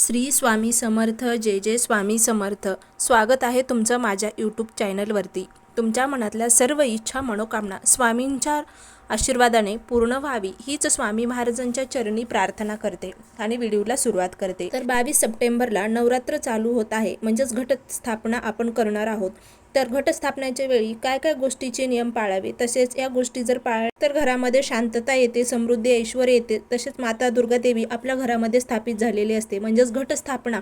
श्री स्वामी समर्थ जे जे स्वामी समर्थ. स्वागत आहे तुमचं माझ्या यूट्यूब चॅनलवरती तुमच्या मनातल्या सर्व इच्छा मनोकामना स्वामींच्या आशीर्वादाने पूर्ण व्हावी हीच स्वामी महाराजांच्या चरणी प्रार्थना करते आणि व्हिडिओला सुरुवात करते. तर बावीस सप्टेंबरला नवरात्र चालू होत आहे. म्हणजेच घटस्थापना आपण करणार आहोत. तर घटस्थापनेच्या वेळी काय काय गोष्टीचे नियम पाळावे? तसेच या गोष्टी जर पाळ तर घरामध्ये शांतता येते समृद्धी ऐश्वर येते. तसेच माता दुर्गा देवी आपल्या घरामध्ये स्थापित झालेली असते. म्हणजेच घटस्थापना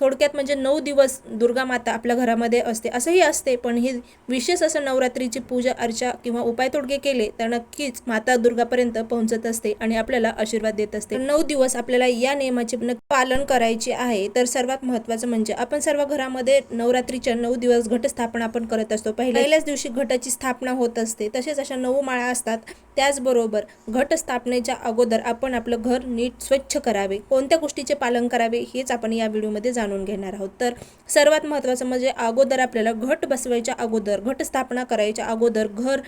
थोडक्यात म्हणजे नऊ दिवस दुर्गा माता आपल्या घरामध्ये असते असंही असते. पण ही विशेष असं नवरात्रीची पूजा अर्चा किंवा उपाय तोडगे केले तर नक्कीच माता दुर्गापर्यंत पोहोचत असते आणि आपल्याला आशीर्वाद देत असते. नऊ दिवस आपल्याला या नियमाचे पालन करायचे आहे. तर सर्वात महत्त्वाचं म्हणजे आपण सर्व घरामध्ये नवरात्रीच्या नऊ दिवस घटस्थापना आपण करत असतो. पहिल्या- पहिल्याच दिवशी घटाची स्थापना होत असते. तसेच अशा नऊ माळा असतात. त्याचबरोबर घट स्थापनेच्या अगोदर आपण आपलं घर नीट स्वच्छ करावे. कोणत्या गोष्टीचे पालन करावे हेच आपण या व्हिडिओमध्ये जाणून घेणार आहोत. तर सर्वात महत्त्वाचं म्हणजे अगोदर आपल्याला घट बसवायच्या अगोदर घट स्थापना करायच्या अगोदर घर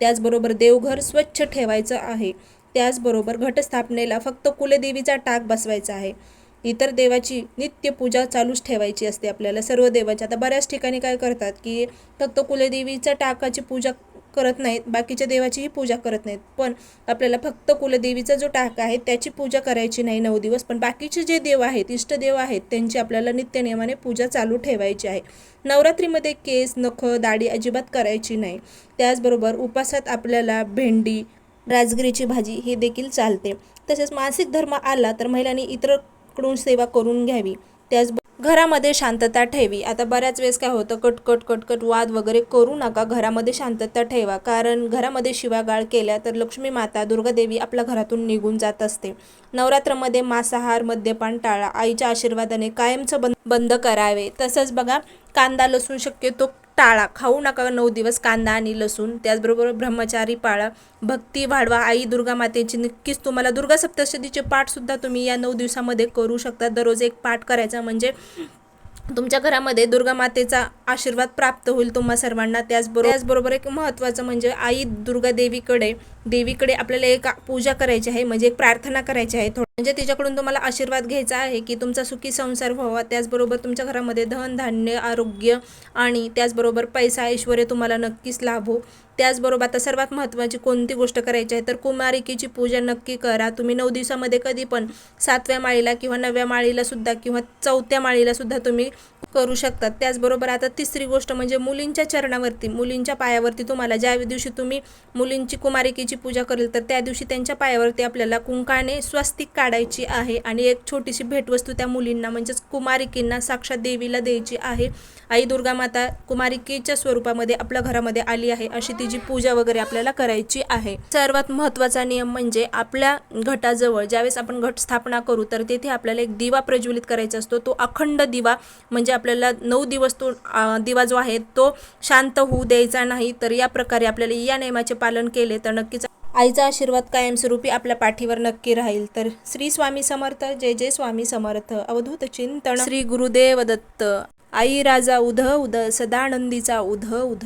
त्याचबरोबर देवघर स्वच्छ ठेवायचं आहे. त्याचबरोबर घटस्थापनेला फक्त कुलदेवीचा टाक बसवायचा आहे. इतर देवाची नित्य पूजा चालूच ठेवायची असते आपल्याला. सर्व देवाच्या आता बऱ्याच ठिकाणी काय करतात की फक्त कुलदेवीच्या टाकाची पूजा करत नाहीत बाकीच्या देवाचीही पूजा करत नाहीत. पण आपल्याला फक्त कुलदेवीचा जो टाक आहे त्याची पूजा करायची नाही नऊ दिवस. पण बाकीचे जे देव आहेत इष्टदेव आहेत त्यांची आपल्याला नित्यनियमाने पूजा चालू ठेवायची आहे. नवरात्रीमध्ये केस नख दाढी अजिबात करायची नाही. त्याचबरोबर उपासात आपल्याला भेंडी राजगिरीची भाजी हे देखील चालते. तसेच मासिक धर्म आला तर महिलांनी इतरकडून सेवा करून घ्यावी. त्याच घरामध्ये शांतता ठेवी. आता बऱ्याच वेळेस काय होतं कटकट कटकट वाद वगैरे करू नका. घरामध्ये शांतता ठेवा. कारण घरामध्ये शिवागाळ केल्या तर लक्ष्मी माता दुर्गादेवी आपल्या घरातून निघून जात असते. नवरात्रामध्ये मांसाहार मद्यपान टाळा. आईच्या आशीर्वादाने कायमचं बंद बंद करावे. तसंच बघा कांदा लसूण शक्यतो टाळा. खाऊ नका नऊ दिवस कांदा आणि लसूण. त्याचबरोबर ब्रह्मचारी पाळा. भक्ती वाढवा. आई दुर्गा मातेची नक्कीच तुम्हाला दुर्गा सप्तशतीचे पाठसुद्धा तुम्ही या नऊ दिवसामध्ये करू शकता. दररोज एक पाठ करायचा म्हणजे तुमच्या घरामध्ये दुर्गा मातेचा आशीर्वाद प्राप्त होईल तुम्हा सर्वांना. त्याचबरोबर त्याचबरोबर एक महत्त्वाचं म्हणजे आई दुर्गा देवीकडे देवीकडे आपल्याला एक पूजा करायची आहे. म्हणजे एक प्रार्थना करायची आहे. थोडं म्हणजे तिच्याकडून तुम्हाला आशीर्वाद घ्यायचा आहे की तुमचा सुखी संसार व्हावा त्याचबरोबर तुमच्या घरामध्ये धन धान्य आरोग्य आणि त्याचबरोबर पैसा ऐश्वर तुम्हाला नक्कीच लाभो. त्याचबरोबर आता सर्वात महत्त्वाची कोणती गोष्ट करायची आहे तर कुमारिकेची पूजा नक्की करा. तुम्ही नऊ दिवसामध्ये कधी पण सातव्या माळीला किंवा नवव्या माळीला सुद्धा किंवा चौथ्या माळीला सुद्धा तुम्ही करू शकतात. त्याचबरोबर आता तिसरी गोष्ट म्हणजे मुलींच्या चरणावरती मुलींच्या पायावरती तुम्हाला ज्या दिवशी तुम्ही मुलींची कुमारिकेची पूजा करेल तर त्या दिवशी त्यांच्या पायावरती आपल्याला कुंकाने स्वस्तिक काढायची आहे आणि एक छोटीशी भेटवस्तू त्या मुलींना म्हणजेच कुमारिकेंना साक्षात देवीला द्यायची आहे. आई दुर्गा माता कुमारिकेच्या स्वरूपामध्ये आपल्या घरामध्ये आली आहे अशी तिची पूजा वगैरे आपल्याला करायची आहे. सर्वात महत्त्वाचा नियम म्हणजे आपल्या घटाजवळ ज्यावेळेस आपण घट स्थापना करू तर तेथे आपल्याला एक दिवा प्रज्वलित करायचा असतो. तो अखंड दिवा म्हणजे आपल्याला नऊ दिवस तो दिवा जो आहे तो शांत होऊ द्यायचा नाही तर या प्रकारे आपल्याला या नियमाचे पालन केले तर नक्कीच आईचा आशीर्वाद कायमस्वरूपी आपल्या पाठीवर नक्की राहील. तर श्री स्वामी समर्थ जय जय स्वामी समर्थ. अवधूत चिंतन. श्री गुरुदेव दत्त आई राजा उध उध सदानंदीचा उध उध